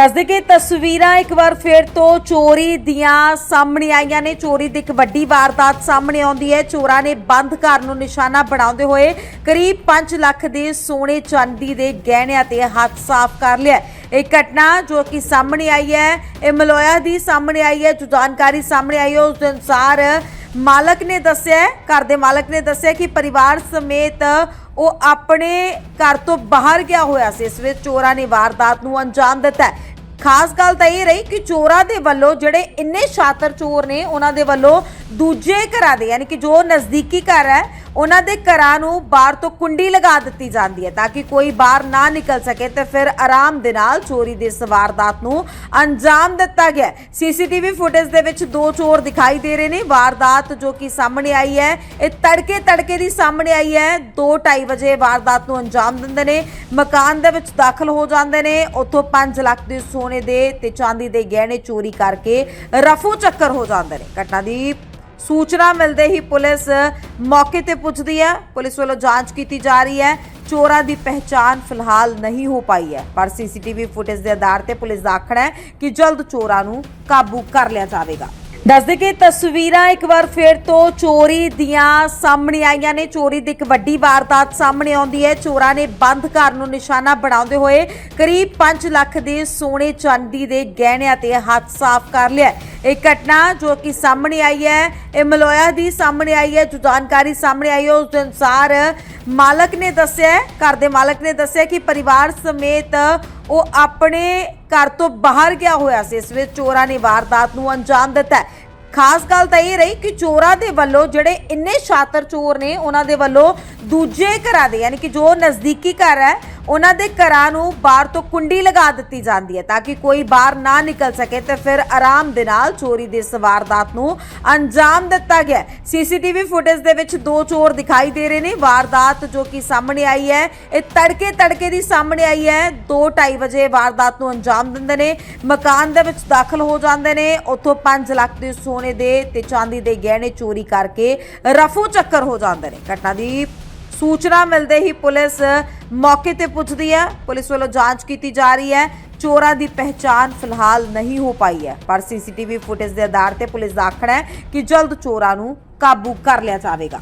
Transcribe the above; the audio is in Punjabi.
ਦੱਸਦੇ ਕਿ ਤਸਵੀਰਾਂ ਇੱਕ ਵਾਰ ਫਿਰ ਤੋਂ ਚੋਰੀ ਦੀਆਂ ਸਾਹਮਣੇ ਆਈਆਂ ਨੇ। ਚੋਰੀ ਦੀ ਇੱਕ ਵੱਡੀ ਵਾਰਦਾਤ ਸਾਹਮਣੇ ਆਉਂਦੀ ਹੈ। ਚੋਰਾਂ ਨੇ ਬੰਦ ਘਰ ਨੂੰ ਨਿਸ਼ਾਨਾ ਬਣਾਉਂਦੇ ਹੋਏ ਕਰੀਬ 5 ਲੱਖ ਦੇ ਸੋਨੇ ਚਾਂਦੀ ਦੇ ਗਹਿਣਿਆਂ ਤੇ ਹੱਥ ਸਾਫ਼ ਕਰ ਲਿਆ ਇਹ ਘਟਨਾ ਜੋ ਕਿ ਸਾਹਮਣੇ ਆਈ ਹੈ, ਇਹ ਮਲੋਇਆ ਦੀ ਸਾਹਮਣੇ ਆਈ ਹੈ। ਜੋ ਜਾਣਕਾਰੀ ਸਾਹਮਣੇ ਆਈ ਹੈ, ਉਸ ਦੇ ਅਨੁਸਾਰ ਮਾਲਕ ਨੇ ਦੱਸਿਆ ਘਰ ਦੇ ਮਾਲਕ ਨੇ ਦੱਸਿਆ ਕਿ ਪਰਿਵਾਰ ਸਮੇਤ ਉਹ ਆਪਣੇ ਘਰ ਤੋਂ ਬਾਹਰ ਗਿਆ ਹੋਇਆ ਸੀ। ਇਸ ਵਿੱਚ ਚੋਰਾਂ ਨੇ ਵਾਰਦਾਤ ਨੂੰ ਅੰਜਾਮ ਦਿੱਤਾ ਖਾਸ ਗੱਲ ਤਾਂ ਇਹ ਰਹੀ ਕਿ ਚੋਰਾਂ ਦੇ ਵੱਲੋਂ ਜਿਹੜੇ ਇੰਨੇ ਸ਼ਾਤਰ ਚੋਰ ਨੇ, ਉਹਨਾਂ ਦੇ ਵੱਲੋਂ ਦੂਜੇ ਘਰਾਂ ਦੇ, ਯਾਨੀ ਕਿ ਜੋ ਨਜ਼ਦੀਕੀ ਘਰ ਹੈ, ਉਹਨਾਂ ਦੇ ਘਰਾਂ ਨੂੰ ਬਾਹਰ ਤੋਂ ਕੁੰਡੀ ਲਗਾ ਦਿੱਤੀ ਜਾਂਦੀ ਹੈ ਤਾਂ ਕਿ ਕੋਈ ਬਾਹਰ ਨਾ ਨਿਕਲ ਸਕੇ ਤੇ ਫਿਰ ਆਰਾਮ ਦੇ ਨਾਲ ਚੋਰੀ ਦੀ ਇਸ ਵਾਰਦਾਤ ਨੂੰ ਅੰਜਾਮ ਦਿੱਤਾ ਗਿਆ ਸੀਸੀਟੀਵੀ ਫੁਟੇਜ ਦੇ ਵਿੱਚ ਦੋ ਚੋਰ ਦਿਖਾਈ ਦੇ ਰਹੇ ਨੇ। ਵਾਰਦਾਤ ਜੋ ਕਿ ਸਾਹਮਣੇ ਆਈ ਹੈ, ਇਹ ਤੜਕੇ ਤੜਕੇ ਦੀ ਸਾਹਮਣੇ ਆਈ ਹੈ। 2:30 ਵਜੇ ਵਾਰਦਾਤ ਨੂੰ ਅੰਜਾਮ ਦਿੰਦੇ ਨੇ, ਮਕਾਨ ਦੇ ਵਿੱਚ ਦਾਖਲ ਹੋ ਜਾਂਦੇ ਨੇ, ਉੱਥੋਂ 5 ਲੱਖ ਦੀ ਸੋਨੇ ਦੇ ਤੇ ਚਾਂਦੀ ਦੇ ਗਹਿਣੇ ਚੋਰੀ ਕਰਕੇ ਰਫੂ ਚੱਕਰ ਹੋ ਜਾਂਦੇ ਨੇ। ਘਟਨਾ ਦੀ ਸੂਚਨਾ ਮਿਲਦੇ ਹੀ ਪੁਲਿਸ ਮੌਕੇ ਤੇ ਪੁੱਜਦੀ ਹੈ। ਪੁਲਿਸ ਵੱਲੋਂ ਜਾਂਚ ਕੀਤੀ ਜਾ ਰਹੀ ਹੈ। ਚੋਰਾਂ ਦੀ ਪਹਿਚਾਣ ਫਿਲਹਾਲ ਨਹੀਂ ਹੋ ਪਾਈ ਹੈ। ਪਰ ਸੀਸੀਟੀਵੀ ਫੁਟੇਜ ਦੇ ਆਧਾਰ ਤੇ ਪੁਲਿਸ ਦਾ ਆਖਣਾ ਹੈ ਕਿ ਜਲਦ ਚੋਰਾਂ ਨੂੰ ਕਾਬੂ ਕਰ ਲਿਆ ਜਾਵੇਗਾ। ਦੱਸਦੇ ਕਿ ਤਸਵੀਰਾਂ ਇੱਕ ਵਾਰ ਫਿਰ ਤੋਂ ਚੋਰੀ ਦੀਆਂ ਸਾਹਮਣੇ ਆਈਆਂ ਨੇ। ਚੋਰੀ ਦੀ ਇੱਕ ਵੱਡੀ ਵਾਰਦਾਤ ਸਾਹਮਣੇ ਆਉਂਦੀ ਹੈ। ਚੋਰਾਂ ਨੇ ਬੰਦ ਘਰ ਨੂੰ ਨਿਸ਼ਾਨਾ ਬਣਾਉਂਦੇ ਹੋਏ ਕਰੀਬ 5 ਲੱਖ ਦੇ ਸੋਨੇ ਚਾਂਦੀ ਦੇ ਗਹਿਣਿਆਂ ਤੇ ਹੱਥ ਸਾਫ਼ ਕਰ ਲਿਆ ਇਹ ਘਟਨਾ ਜੋ ਕਿ ਸਾਹਮਣੇ ਆਈ ਹੈ, ਇਹ ਮਲੋਇਆ ਦੀ ਸਾਹਮਣੇ ਆਈ ਹੈ, ਜੋ ਜਾਣਕਾਰੀ ਸਾਹਮਣੇ ਆਈ ਹੈ, ਉਸ ਦੇ ਅਨੁਸਾਰ ਮਾਲਕ ਨੇ ਦੱਸਿਆ ਘਰ ਦੇ ਮਾਲਕ ਨੇ ਦੱਸਿਆ ਕਿ ਪਰਿਵਾਰ ਸਮੇਤ ਉਹ ਆਪਣੇ ਘਰ ਤੋਂ ਬਾਹਰ ਗਿਆ ਹੋਇਆ ਸੀ, ਇਸ ਵਿੱਚ ਚੋਰਾਂ ਨੇ ਵਾਰਦਾਤ ਨੂੰ ਅੰਜਾਮ ਦਿੱਤਾ ਖਾਸ ਗੱਲ ਤਾਂ ਇਹ ਰਹੀ ਕਿ ਚੋਰਾਂ ਦੇ ਵੱਲੋਂ ਜਿਹੜੇ ਇੰਨੇ ਸ਼ਾਤਰ ਚੋਰ ਨੇ, ਉਹਨਾਂ ਦੇ ਵੱਲੋਂ ਦੂਜੇ ਘਰਾਂ ਦੇ, ਯਾਨੀ ਕਿ ਜੋ ਨਜ਼ਦੀਕੀ ਘਰ ਹੈ ਉਹਨਾਂ ਦੇ ਘਰਾਂ ਨੂੰ ਬਾਹਰ ਤੋਂ ਕੁੰਡੀ ਲਗਾ ਦਿੱਤੀ ਜਾਂਦੀ ਹੈ ਤਾਂ ਕਿ ਕੋਈ ਬਾਹਰ ਨਾ ਨਿਕਲ ਸਕੇ ਤੇ ਫਿਰ ਆਰਾਮ ਦੇ ਨਾਲ ਚੋਰੀ ਦੀ ਇਸ ਵਾਰਦਾਤ ਨੂੰ ਅੰਜਾਮ ਦਿੱਤਾ ਗਿਆ ਸੀਸੀਟੀਵੀ ਫੁਟੇਜ ਦੇ ਵਿੱਚ ਦੋ ਚੋਰ ਦਿਖਾਈ ਦੇ ਰਹੇ ਨੇ। ਵਾਰਦਾਤ ਜੋ ਕਿ ਸਾਹਮਣੇ ਆਈ ਹੈ, ਇਹ ਤੜਕੇ ਤੜਕੇ ਦੀ ਸਾਹਮਣੇ ਆਈ ਹੈ। 2:30 ਵਜੇ ਵਾਰਦਾਤ ਨੂੰ ਅੰਜਾਮ ਦਿੰਦੇ ਨੇ। ਮਕਾਨ ਦੇ ਵਿੱਚ ਦਾਖਲ ਹੋ ਜਾਂਦੇ ਨੇ। ਉੱਥੋਂ 5 ਲੱਖ ਦੇ ਸੋਨੇ ਦੇ ਤੇ ਚਾਂਦੀ ਦੇ ਗਹਿਣੇ ਚੋਰੀ ਕਰਕੇ ਰਫੂ ਚੱਕਰ ਹੋ ਜਾਂਦੇ ਨੇ। ਘਟਨਾ ਦੀ ਸੂਚਨਾ ਮਿਲਦੇ ਹੀ ਪੁਲਿਸ ਮੌਕੇ ਤੇ ਪੁੱਜਦੀ ਹੈ। ਪੁਲਿਸ ਵੱਲੋਂ ਜਾਂਚ ਕੀਤੀ ਜਾ ਰਹੀ ਹੈ। ਚੋਰਾਂ ਦੀ ਪਹਿਚਾਣ ਫਿਲਹਾਲ ਨਹੀਂ ਹੋ ਪਾਈ ਹੈ। ਪਰ ਸੀਸੀਟੀਵੀ ਫੁਟੇਜ ਦੇ ਆਧਾਰ ਤੇ ਪੁਲਿਸ ਦਾ ਆਖਣਾ ਹੈ ਕਿ ਜਲਦ ਚੋਰਾਂ ਨੂੰ ਕਾਬੂ ਕਰ ਲਿਆ ਜਾਵੇਗਾ।